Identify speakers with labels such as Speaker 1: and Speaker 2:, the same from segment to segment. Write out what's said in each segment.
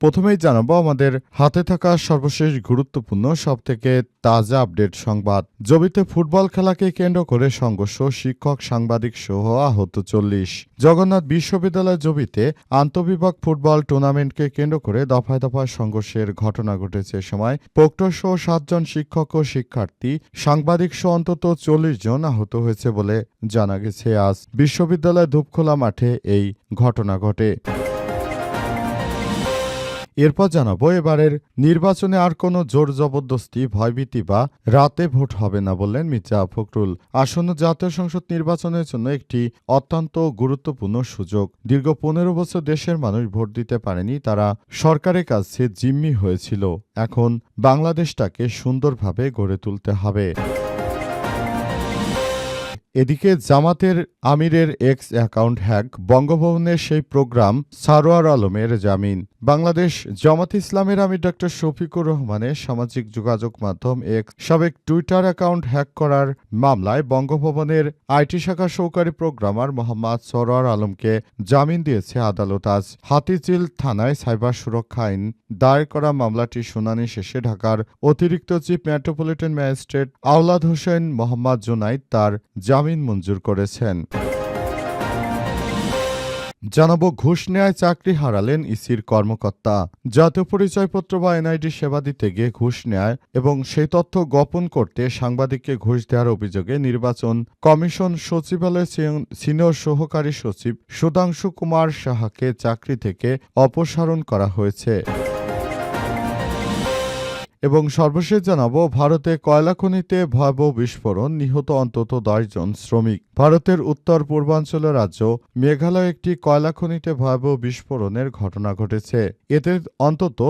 Speaker 1: প্রথমেই জানাব, আমাদের হাতে থাকা সর্বশেষ গুরুত্বপূর্ণ সবথেকে তাজা আপডেট সংবাদ। জবিতে ফুটবল খেলাকে কেন্দ্র করে সংঘর্ষ, শিক্ষক, সাংবাদিক সহ আহত চল্লিশ। জগন্নাথ বিশ্ববিদ্যালয় জবিতে আন্তঃবিভাগ ফুটবল টুর্নামেন্টকে কেন্দ্র করে দফায় দফায় সংঘর্ষের ঘটনা ঘটেছে এ সময়। পোক্টর সহ সাতজন শিক্ষক ও শিক্ষার্থী, সাংবাদিক সহ অন্তত চল্লিশ জন আহত হয়েছে বলে জানা গেছে আজ। বিশ্ববিদ্যালয় ধূপখোলা মাঠে এই ঘটনা ঘটে। এরপর জানাব, এবারের নির্বাচনে আর কোনো জোর জবরদস্তি, ভয়ভীতি বা রাতে ভোট হবে না বললেন মির্জা ফখরুল। আসন্ন জাতীয় সংসদ নির্বাচনের জন্য একটি অত্যন্ত গুরুত্বপূর্ণ সুযোগ। দীর্ঘ পনেরো বছর দেশের মানুষ ভোট দিতে পারেনি, তারা সরকারের কাছে জিম্মি হয়েছিল। এখন বাংলাদেশটাকে সুন্দরভাবে গড়ে তুলতে হবে। এদিকে জামাতের আমিরের এক্স অ্যাকাউন্ট হ্যাক, বঙ্গভবনের সেই প্রোগ্রাম সারোয়ার আলমের জামিন। বাংলাদেশ জামাত ইসলামের আমির ডক্টর শফিকুর রহমানের সামাজিক যোগাযোগ মাধ্যম এক্স সাবেক টুইটার অ্যাকাউন্ট হ্যাক করার মামলায় বঙ্গভবনের আইটি শাখা সহকারী প্রোগ্রামার মোহাম্মদ সরোয়ার আলমকে জামিন দিয়েছে আদালত। আজ হাতিঝিল থানায় সাইবার সুরক্ষা আইন দায়ের করা মামলাটি শুনানি শেষে ঢাকার অতিরিক্ত chief metropolitan magistrate Awlad Hossain Mohammad Junaid তার জামিন মঞ্জুর করেছেন। জানাব, ঘুষ নেয় চাকরি হারালেন ইসির কর্মকর্তা। জাতীয় পরিচয়পত্র বা এনআইডি সেবা দিতে গিয়ে ঘুষ নেয় এবং সেই তথ্য গোপন করতে সাংবাদিককে ঘুষ দেওয়ার অভিযোগে নির্বাচন কমিশন সচিবালয়ের সিনিয়র সহকারী সচিব সুধাংশু কুমার সাহাকে চাকরি থেকে অপসারণ করা হয়েছে। এবং সর্বশেষ জানাব, ভারতে কয়লা খনিতে ভয়াবহ বিস্ফোরণ, নিহত অন্তত জন শ্রমিক। ভারতের উত্তর পূর্বাঞ্চলের রাজ্য, মেঘালয় একটি কয়লা খনিতে ভয়াবহ বিস্ফোরণের ঘটনা ঘটেছে। এতে অন্তত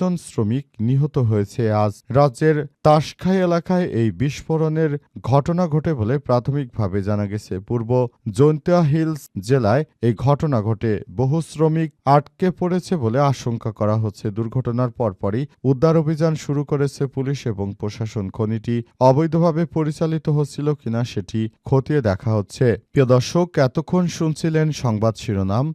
Speaker 1: জন শ্রমিক নিহত হয়েছে। আজ রাজ্যের তাসখাই এলাকায় এই বিস্ফোরণের ঘটনা ঘটে বলে প্রাথমিকভাবে জানা গেছে। পূর্ব জৈন্তিয়া হিলস জেলায় এই ঘটনা ঘটে। বহু শ্রমিক আটকে পড়েছে বলে আশঙ্কা করা হচ্ছে। দুর্ঘটনার পরপরই উদ্ধার অভিযান শুরু করেছে পুলিশ এবং প্রশাসন। খনিটি অবৈধভাবে পরিচালিত হচ্ছিল কিনা সেটি খতিয়ে দেখা হচ্ছে। প্রিয় দর্শক, এতক্ষণ শুনছিলেন সংবাদ শিরোনাম।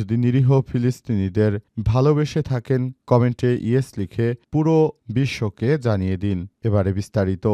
Speaker 1: যদি নিরীহ ফিলিস্তিনিদের ভালোবেসে থাকেন কমেন্টে ইয়েস লিখে পুরো বিশ্বকে জানিয়ে দিন। এবারে বিস্তারিত।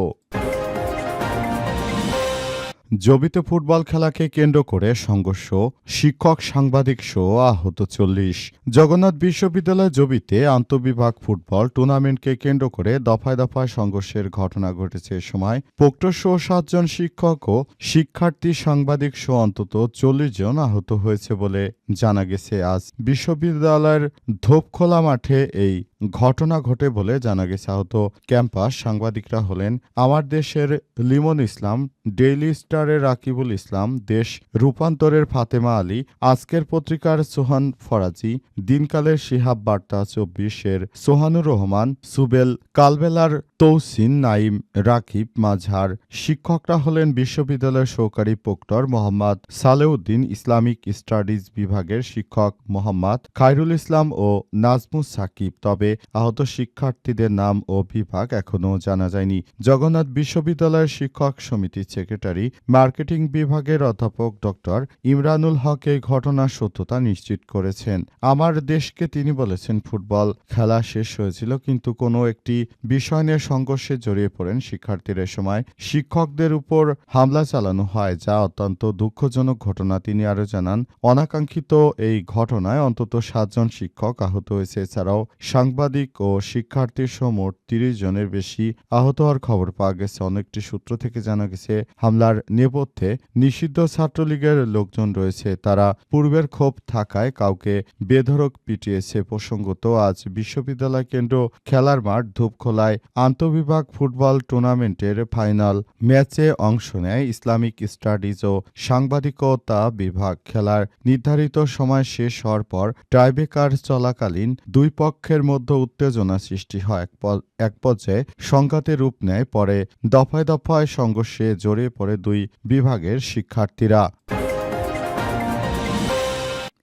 Speaker 1: জবিতে ফুটবল খেলাকে কেন্দ্র করে সংঘর্ষ, শিক্ষক সাংবাদিক সহ আহত চল্লিশ। জগন্নাথ বিশ্ববিদ্যালয় জবিতে আন্তঃবিভাগ ফুটবল টুর্নামেন্টকে কেন্দ্র করে দফায় দফায় সংঘর্ষের ঘটনা ঘটেছে এ সময় পোক্টর সহ সাতজন শিক্ষক ও শিক্ষার্থী সাংবাদিক সহ অন্তত চল্লিশ জন আহত হয়েছে বলে জানা গেছে। আজ বিশ্ববিদ্যালয়ের ধোপখোলা মাঠে এই ঘটনা ঘটে বলে জানা গেছে। আহত ক্যাম্পাস সাংবাদিকরা হলেন, আমার দেশের লিমন ইসলাম, ডেইলি স্টারের রাকিবুল ইসলাম, দেশ রূপান্তরের ফাতেমা আলী, আজকের পত্রিকার সোহান ফরাজি, দিনকালের শিহাব বার্তা চব্বিশের সোহানুর রহমান, সুবেল কালবেলার তৌসিন নাইম, রাকিব মাঝার শিক্ষকরা হলেন বিশ্ববিদ্যালয়ের সহকারী proctor Mohammad Saleuddin Islamic studies বিভাগের শিক্ষক মোহাম্মদ খায়রুল ইসলাম ও নাজমুস সাকিব। তবে আহত শিক্ষার্থীদের নাম ও বিভাগ এখনও জানা যায়নি। জগন্নাথ বিশ্ববিদ্যালয়ের শিক্ষক সমিতির সেক্রেটারি মার্কেটিং বিভাগের অধ্যাপক ডক্টর ইমরানুল হক এই ঘটনার সত্যতা নিশ্চিত করেছেন। আমার দেশকে তিনি বলেছেন, ফুটবল খেলা শেষ হয়েছিল, কিন্তু কোনো একটি বিষয় নিয়ে সংঘর্ষে জড়িয়ে পড়েন শিক্ষার্থীরা। সময় শিক্ষকদের উপর হামলা চালানো হয়, যা অত্যন্ত দুঃখজনক ঘটনা। তিনি আরও জানান, অনাকাঙ্ক্ষিত এই ঘটনায় অন্তত সাতজন শিক্ষক আহত হয়েছে। এছাড়াও সাংবাদিক ও শিক্ষার্থীর মোট তিরিশ জনের বেশি আহত হওয়ার খবর পাওয়া গেছে। অনেকটি সূত্র থেকে জানা গেছে, হামলার নেপথ্যে নিষিদ্ধ ছাত্রলীগের লোকজন রয়েছে। তারা পূর্বের ক্ষোভ থাকায় কাউকে বেধরক পিটিয়েছে। প্রসঙ্গত, আজ বিশ্ববিদ্যালয় কেন্দ্র খেলার মাঠ ধূপখোলায় আন্তঃবিভাগ ফুটবল টুর্নামেন্টের ফাইনাল ম্যাচে অংশ নেয় ইসলামিক স্টাডিজ ও সাংবাদিকতা বিভাগ। খেলার নির্ধারিত সময় শেষ হওয়ার পর টাইবেকার চলাকালীন দুই পক্ষের মধ্যে উত্তেজনা সৃষ্টি হয়। এক পর্যায়ে সংঘাতে রূপ নেয়, পরে দফায় দফায় সংঘর্ষে জড়িয়ে পড়ে দুই বিভাগের শিক্ষার্থীরা।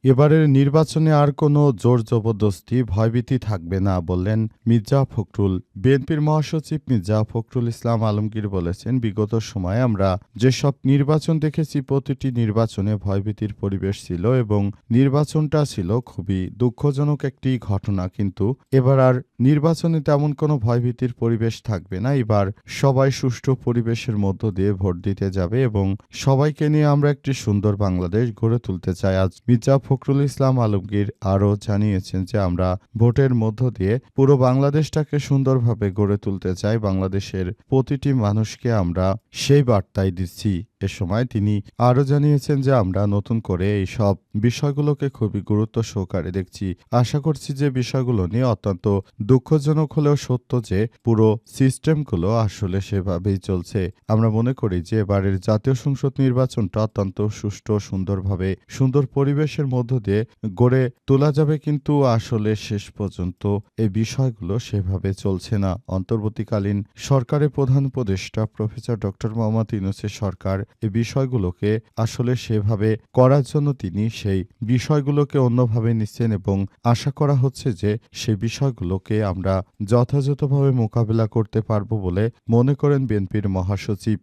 Speaker 1: এবারের নির্বাচনে আর কোনো জোর জবরদস্তি, ভয়ভীতি থাকবে না বললেন মির্জা ফখরুল। বিএনপির মহাসচিব মির্জা ফখরুল ইসলাম আলমগীর বলেছেন, বিগত সময়ে আমরা যেসব নির্বাচন দেখেছি, প্রতিটি নির্বাচনে ভয়ভীতির পরিবেশ ছিল এবং নির্বাচনটা ছিল খুবই দুঃখজনক একটি ঘটনা, কিন্তু এবার আর নির্বাচনে তেমন কোনো ভয়ভীতির পরিবেশ থাকবে না। এবার সবাই সুষ্ঠু পরিবেশের মধ্য দিয়ে ভোট দিতে যাবে এবং সবাইকে নিয়ে আমরা একটি সুন্দর বাংলাদেশ গড়ে তুলতে চাই। আজ মির্জা ফখরুল ইসলাম আলমগীর আরও জানিয়েছেন যে আমরা ভোটের মধ্য দিয়ে পুরো বাংলাদেশটাকে সুন্দরভাবে গড়ে তুলতে চাই। বাংলাদেশের প্রতিটি মানুষকে আমরা সেই বার্তাই দিচ্ছি। এ সময় তিনি আরও জানিয়েছেন যে আমরা নতুন করে এই সব বিষয়গুলোকে খুবই গুরুত্ব সহকারে দেখছি। আশা করছি যে বিষয়গুলো নিয়ে অত্যন্ত দুঃখজনক হলেও সত্য যে পুরো সিস্টেমগুলো আসলে সেভাবেই চলছে। আমরা মনে করি যে এবারের জাতীয় সংসদ নির্বাচনটা অত্যন্ত সুষ্ঠু, সুন্দরভাবে সুন্দর পরিবেশের মধ্য দিয়ে গড়ে তোলা যাবে কিন্তু আসলে শেষ পর্যন্ত এই বিষয়গুলো সেভাবে চলছে না। অন্তর্বর্তীকালীন সরকারের প্রধান উপদেষ্টা প্রফেসর ডক্টর মোহাম্মদ ইউনুসের সরকার এই বিষয়গুলোকে আসলে সেভাবে করার জন্য তিনি সেই বিষয়গুলোকে অন্যভাবে নিচ্ছেন এবং আশা করা হচ্ছে যে সেই বিষয়গুলোকে আমরা যথাযথভাবে মোকাবেলা করতে পারব বলে মনে করেন বিএনপির মহাসচিব।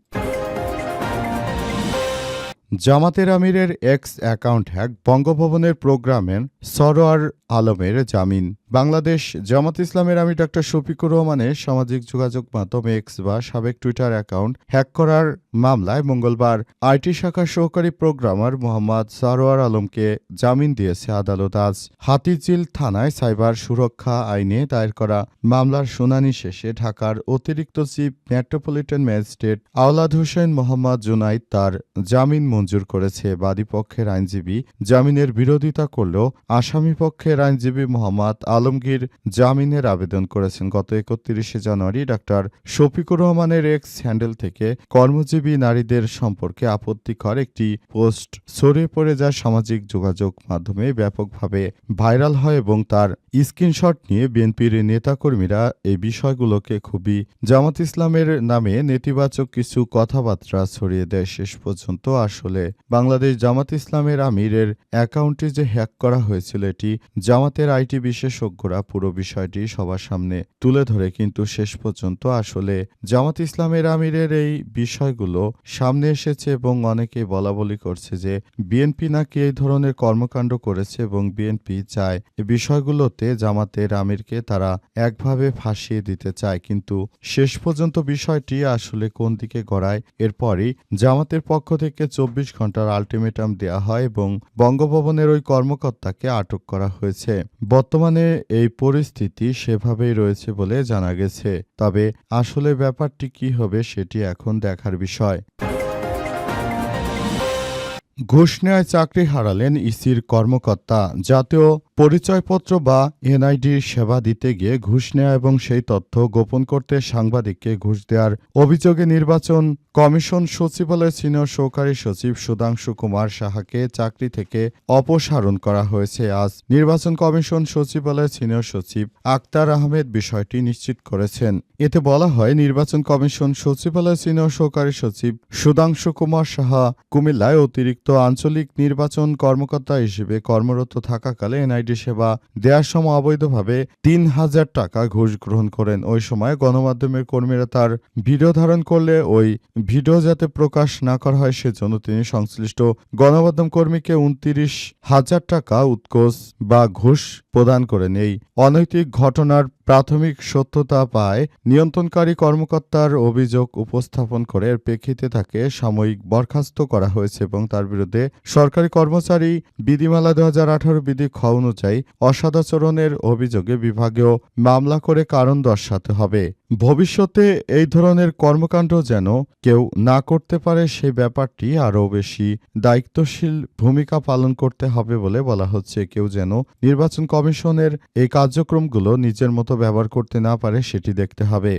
Speaker 1: জামাতের আমিরের এক্স অ্যাকাউন্ট হ্যাক বঙ্গভবনের প্রোগ্রামের সরোয়ার আলমের জামিন। বাংলাদেশ জামাত ইসলামের আমি ডক্টর শফিকুর রহমানের সামাজিক যোগাযোগ মাধ্যম এক্স বা সাবেক টুইটার অ্যাকাউন্ট হ্যাক করার মামলায় মঙ্গলবার আইটি শাখার সহকারী প্রোগ্রামার মোহাম্মদ সারোয়ার আলমকে জামিন দিয়েছে আদালত। আজ হাতিঝিল থানায় সাইবার সুরক্ষা আইনে দায়ের করা মামলার শুনানি শেষে ঢাকার অতিরিক্ত chief metropolitan magistrate Awlad Hossain Mohammad Junaid তার জামিন মঞ্জুর করেছে। বাদীপক্ষের আইনজীবী জামিনের বিরোধিতা করলেও আসামি পক্ষের আইনজীবী মোহাম্মদ আলমগীর জামিনের আবেদন করেছেন। গত একত্রিশে জানুয়ারি ডাক্তার শফিকুর রহমানের এক্স হ্যান্ডেল থেকে কর্মজীবী নারীদের সম্পর্কে আপত্তিকর একটি পোস্ট ছড়িয়ে পড়ে যায় সামাজিক যোগাযোগ মাধ্যমে ব্যাপকভাবে ভাইরাল হয় এবং তার স্ক্রিনশট নিয়ে বিএনপির নেতাকর্মীরা এই বিষয়গুলোকে খুবই জামাত ইসলামের নামে নেতিবাচক কিছু কথাবার্তা ছড়িয়ে দেয় শেষ পর্যন্ত। আসলে বাংলাদেশ জামাত ইসলামের আমিরের অ্যাকাউন্টটি যে হ্যাক করা হয়েছিল, এটি জামাতের আইটি বিশেষজ্ঞরা পুরো বিষয়টি সবার সামনে তুলে ধরে, কিন্তু শেষ পর্যন্ত আসলে জামাত ইসলামের আমিরের এই বিষয়গুলো সামনে এসেছে এবং অনেকে বলা বলি করছে যে বিএনপি নাকি এই ধরনের কর্মকাণ্ড করেছে এবং বিএনপি চায় এই বিষয়গুলোতে জামাতের আমিরকে তারা একভাবে ফাঁসিয়ে দিতে চায়। কিন্তু শেষ পর্যন্ত বিষয়টি আসলে কোন দিকে গড়ায়, এরপরই জামাতের পক্ষ থেকে চব্বিশ ঘণ্টার আলটিমেটাম দেয়া হয় এবং বঙ্গভবনের ওই কর্মকর্তাকে আটক করা হয়েছে। বর্তমানে এই পরিস্থিতি সেভাবেই রয়েছে বলে জানা গেছে। তবে আসলে ব্যাপারটি কি হবে সেটি এখন দেখার বিষয়। হয়। ঘুষ নেয় চাকরি হারালেন ইসির কর্মকর্তা। জাতীয় পরিচয়পত্র বা এনআইডির সেবা দিতে গিয়ে ঘুষ নেওয়া এবং সেই তথ্য গোপন করতে সাংবাদিককে ঘুষ দেওয়ার অভিযোগে নির্বাচন কমিশন সচিবালয়ের সিনিয়র সহকারী সচিব সুধাংশু কুমার সাহাকে চাকরি থেকে অপসারণ করা হয়েছে। আজ নির্বাচন কমিশন সচিবালয়ের সিনিয়র সচিব আক্তার আহমেদ বিষয়টি নিশ্চিত করেছেন। এতে বলা হয়, নির্বাচন কমিশন সচিবালয়ের সিনিয়র সহকারী সচিব সুধাংশু কুমার সাহা কুমিল্লায় অতিরিক্ত আঞ্চলিক নির্বাচন কর্মকর্তা হিসেবে কর্মরত থাকাকালে এনআইডি সেবা দেওয়ার সময় অবৈধভাবে তিন হাজার টাকা ঘুষ গ্রহণ করেন। ওই সময় গণমাধ্যমের কর্মীরা তার ভিডিও ধারণ করলে ওই ভিডিও যাতে প্রকাশ না করা হয় সেজন্য তিনি সংশ্লিষ্ট গণমাধ্যম কর্মীকে উনত্রিশ হাজার টাকা উৎকোষ বা ঘুষ প্রদান করেন। এই অনৈতিক ঘটনার প্রাথমিক সত্যতা পায় নিয়ন্ত্রণকারী কর্মকর্তার অভিযোগ উপস্থাপন করে। এর প্রেক্ষিতে তাকে সাময়িক বরখাস্ত করা হয়েছে এবং তার বিরুদ্ধে সরকারি কর্মচারী বিধিমালা দু হাজার আঠারো বিধি খ অনুযায়ী অসদাচরণের অভিযোগে বিভাগীয় মামলা করে কারণ দর্শাতে হবে। ভবিষ্যতে এই ধরনের কর্মকাণ্ড যেন কেউ না করতে পারে সেই ব্যাপারটি আরও বেশি দায়িত্বশীল ভূমিকা পালন করতে হবে বলে বলা হচ্ছে। কেউ যেন নির্বাচন কমিশনের এই কার্যক্রমগুলো নিজের মতো ব্যবহার করতে না পারে সেটি দেখতে হবে।